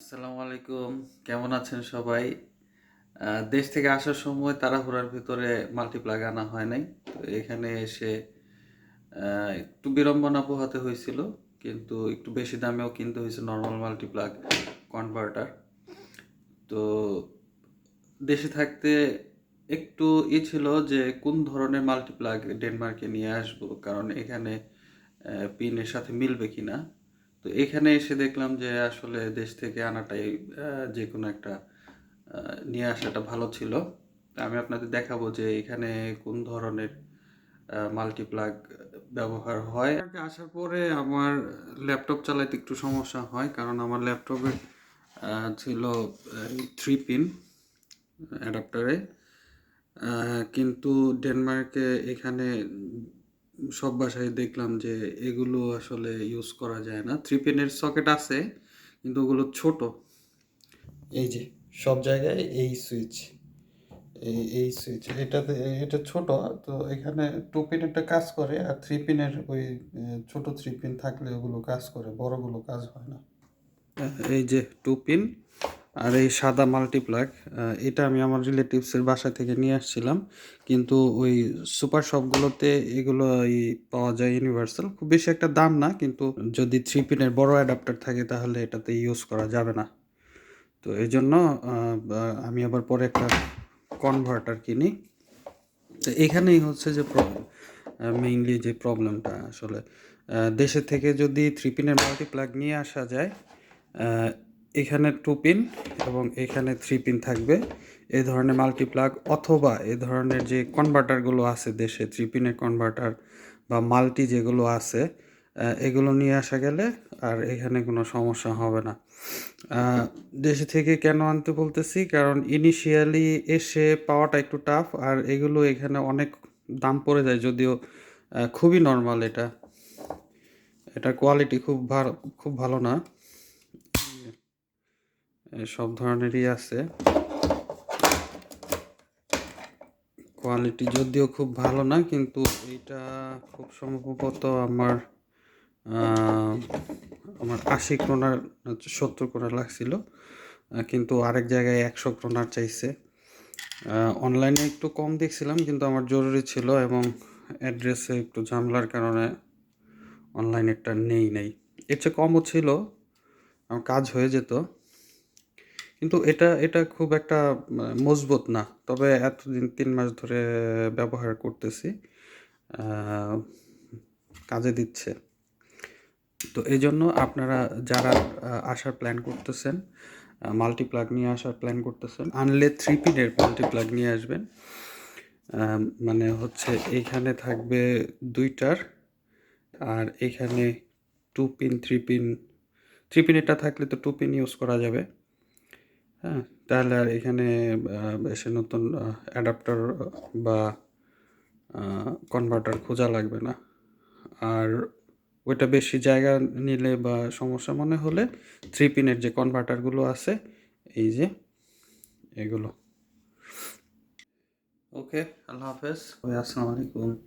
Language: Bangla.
আসসালামু আলাইকুম। কেমন আছেন সবাই? দেশ থেকে আসার সময় তাড়াহুড়ার ভিতরে মাল্টিপ্লাগ আনা হয় নাই। তো এখানে এসে একটু বিড়ম্বনা পোহাতে হয়েছিল, কিন্তু একটু বেশি দামেও কিনতে হয়েছে নর্মাল মাল্টিপ্লাগ কনভার্টার তো দেশে থাকতে একটু ই ছিল যে কোন ধরনের মাল্টিপ্লাগ ডেনমার্কে নিয়ে আসব, কারণ এখানে পিনের সাথে মিলবে কিনা। তো এখানে এসে দেখলাম যে আসলে দেশ থেকে আনাটাই যে কোনো একটা নিয়ে আসাটা ভালো ছিল। আমি আপনাদের দেখাবো যে এখানে কোন ধরনের মাল্টিপ্লাগ ব্যবহার হয়। আসার পরে আমার ল্যাপটপ চালাতে একটু সমস্যা হয়, কারণ আমার ল্যাপটপে ছিল থ্রি পিন অ্যাডাপ্টারে কিন্তু ডেনমার্কে এখানে সব বাসায় দেখলাম যে এগুলো আসলে ইউজ করা যায় না। থ্রি পিনের সকেট আছে কিন্তু ওগুলো ছোট। এই যে সব জায়গায় এই সুইচ এই এই সুইচ এটাতে এটা ছোট তো এখানে টু পিন একটা কাজ করে আর থ্রি পিনের ওই ছোট থ্রি পিন থাকলে ওগুলো কাজ করে বড়গুলো কাজ হয় না। এই যে টু পিন আর এই সাদা মাল্টিপ্লাগ এটা আমি আমার রিলেটিভসের বাসা থেকে নিয়ে আসছিলাম। কিন্তু ওই সুপার শপগুলোতে এগুলো পাওয়া যায় ইউনিভার্সাল খুব বেশি একটা দাম না, কিন্তু যদি থ্রি পিনের বড় অ্যাডাপ্টার থাকে, তাহলে এটাতে ইউজ করা যাবে না। তো এই জন্য আমি আবার পরে একটা কনভার্টার কিনি। তো এখানেই হচ্ছে যে মেইনলি যে প্রবলেমটা আসলে। দেশের থেকে যদি থ্রি পিনের মাল্টিপ্লাগ নিয়ে আসা যায় এখানে টু পিন এবং এখানে থ্রি পিন থাকবে। এই ধরনের মাল্টিপ্লাগ অথবা এ ধরনের যে কনভার্টারগুলো আছে দেশে থ্রি পিনের কনভার্টার বা মাল্টি যেগুলো আছে এগুলো নিয়ে আসা গেলে আর এখানে কোনো সমস্যা হবে না। দেশে থেকে কেন আনতে বলতেছি? কারণ ইনিশিয়ালি এসে পাওয়াটা একটু টাফ আর এগুলো এখানে অনেক দাম পড়ে যায় যদিও খুবই নর্মাল এটা। এটা কোয়ালিটি খুব ভালো খুব ভালো না। এ সব ধরনেরই আছে। কোয়ালিটি যদিও খুব ভালো না, কিন্তু এটা খুব সম্ভবত আমার আমার আশি ক্রোনার সত্তর ক্রোনার লাগছিল। কিন্তু আরেক জায়গায় একশো ক্রোনার চাইছে। অনলাইনে একটু কম দেখছিলাম, কিন্তু আমার জরুরি ছিল এবং অ্যাড্রেসে একটু ঝামেলার কারণে অনলাইনে একটা নেই নেই। এর চেয়ে কমও ছিল, আমার কাজ হয়ে যেত। কিন্তু এটা এটা খুব একটা মজবুত না। তবে এতদিন তিন মাস ধরে ব্যবহার করতেছি কাজে দিচ্ছে। তো এই জন্য আপনারা যারা আসার প্ল্যান করতেছেন মাল্টিপ্লাগ নিয়ে আসার প্ল্যান করতেছেন আনলে থ্রি পিনের মাল্টিপ্লাগ নিয়ে আসবেন মানে হচ্ছে এইখানে থাকবে দুইটার, আর এখানে two pin three pin three pin এটা থাকলে তো টু পিন ইউজ করা যাবে। হ্যাঁ তাহলে আর এখানে এসে নতুন অ্যাডাপ্টার বা কনভার্টার খোঁজা লাগবে না। আর ওইটা বেশি জায়গা নিলে বা সমস্যা মনে হলে থ্রি পিনের যে কনভার্টারগুলো আছে, এই যে, এগুলো। ওকে, আল্লাহ হাফেজ। ওই আসসালামু আলাইকুম।